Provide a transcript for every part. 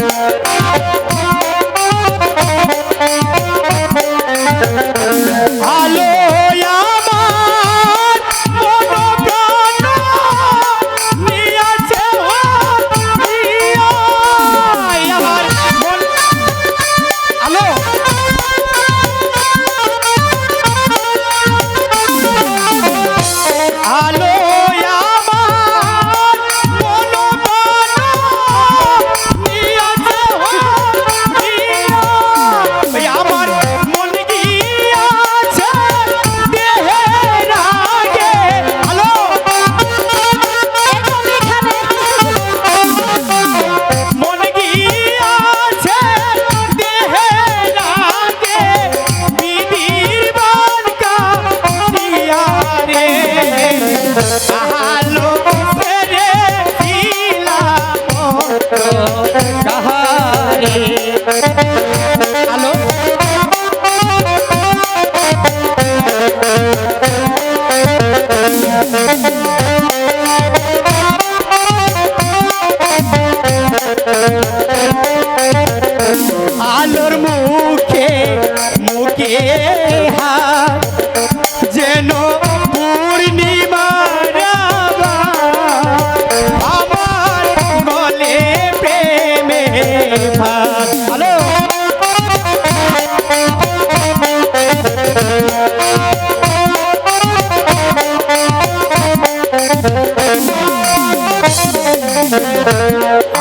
কুমার আলোর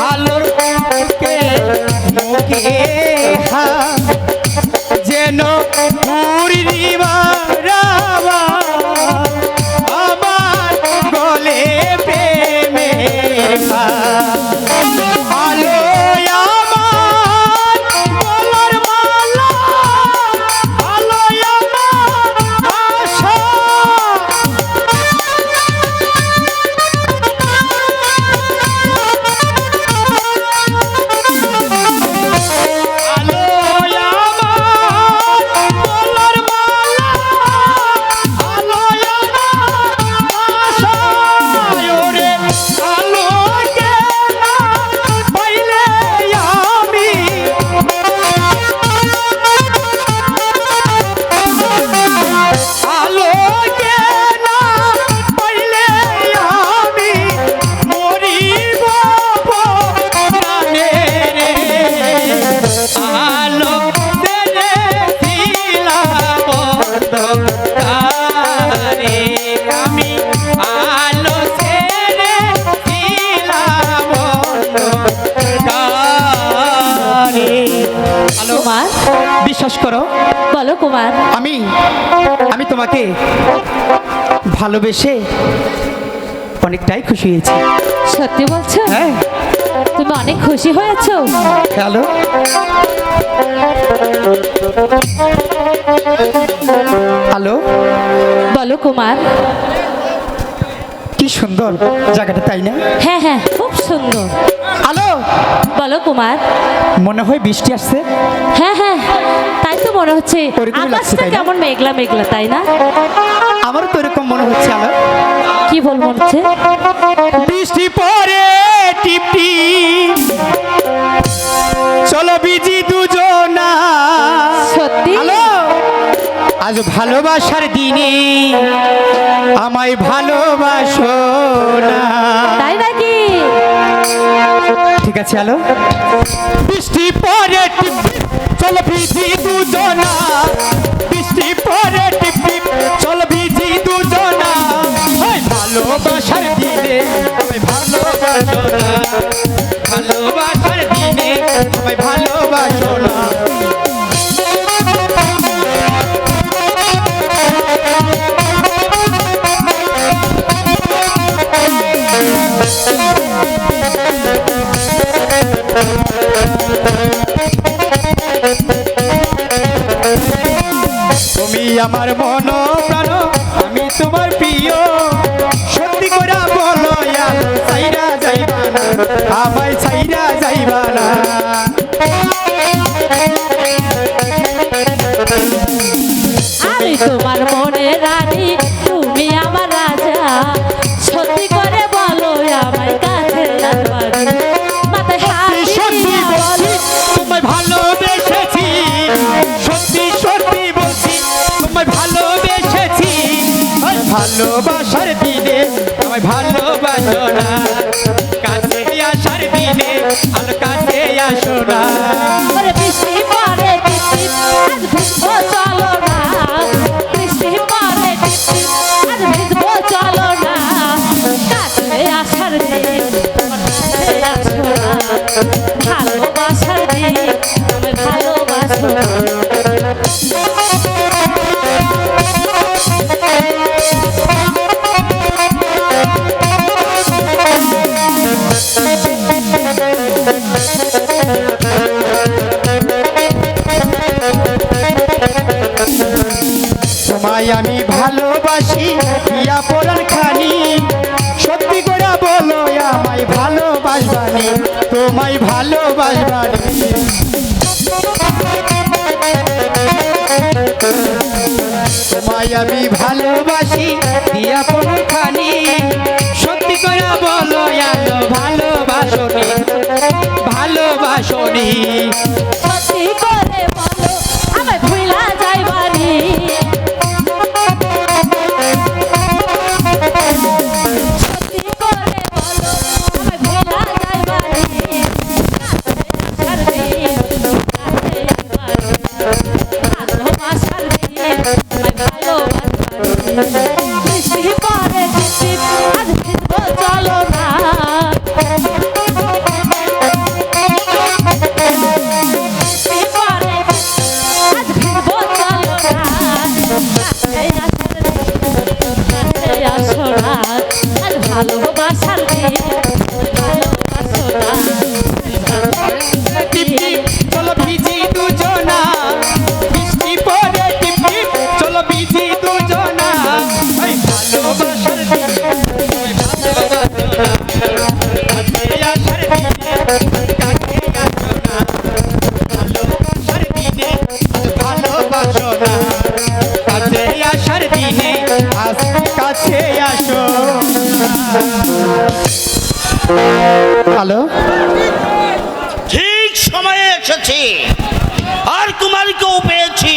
আলোর মুখে কুমার। আমি আমি তোমাকে ভালোবেসে অনেকটাই খুশি হয়েছি। সত্যি বলছো? হ্যাঁ। তুমি অনেক খুশি হয়েছো। হ্যালো। হ্যালো। বলো কুমার। কি সুন্দর জায়গাটা তাই না? হ্যাঁ হ্যাঁ। সুন্দর। হ্যালো? বলো কুমার। মনে হয় বৃষ্টি আসছে। হ্যাঁ হ্যাঁ তাই তো মনে হচ্ছে। আকাশটা? কেমন মেঘলা মেঘলা তাই না? আমারও তো এরকম মনে হচ্ছে আলো। কি বল মনে হচ্ছে? বৃষ্টি পরে টিপটি চলো বিজি দুজনা। সত্যি? আজ ভালোবাসার দিনে আমায় ভালোবাসো না। ঠিক আলো। বৃষ্টি পরে চলো পৃথিবী দুজনা। আমার মন প্রাণ আমি তোমার প্রিয়। সত্যি করে বলো আমার আমায় ভালোবাসো না। কাছে আসার দিনে আর কাছে আসো ইয়া পড়ার সত্যি করে বলো, আমায় ভালোবাসবানি। তোমায় ভালোবাসবানি। তোমায় ভালোবাসি, ইয়া পড়ার খানি। সত্যি করে বলো ভালোবাসনি ভালোবাসনি ফিরে আসার দিনে আজ কাছে আসো। হ্যালো? ঠিক সময়ে এসেছি। আর তোমার পেয়েছি।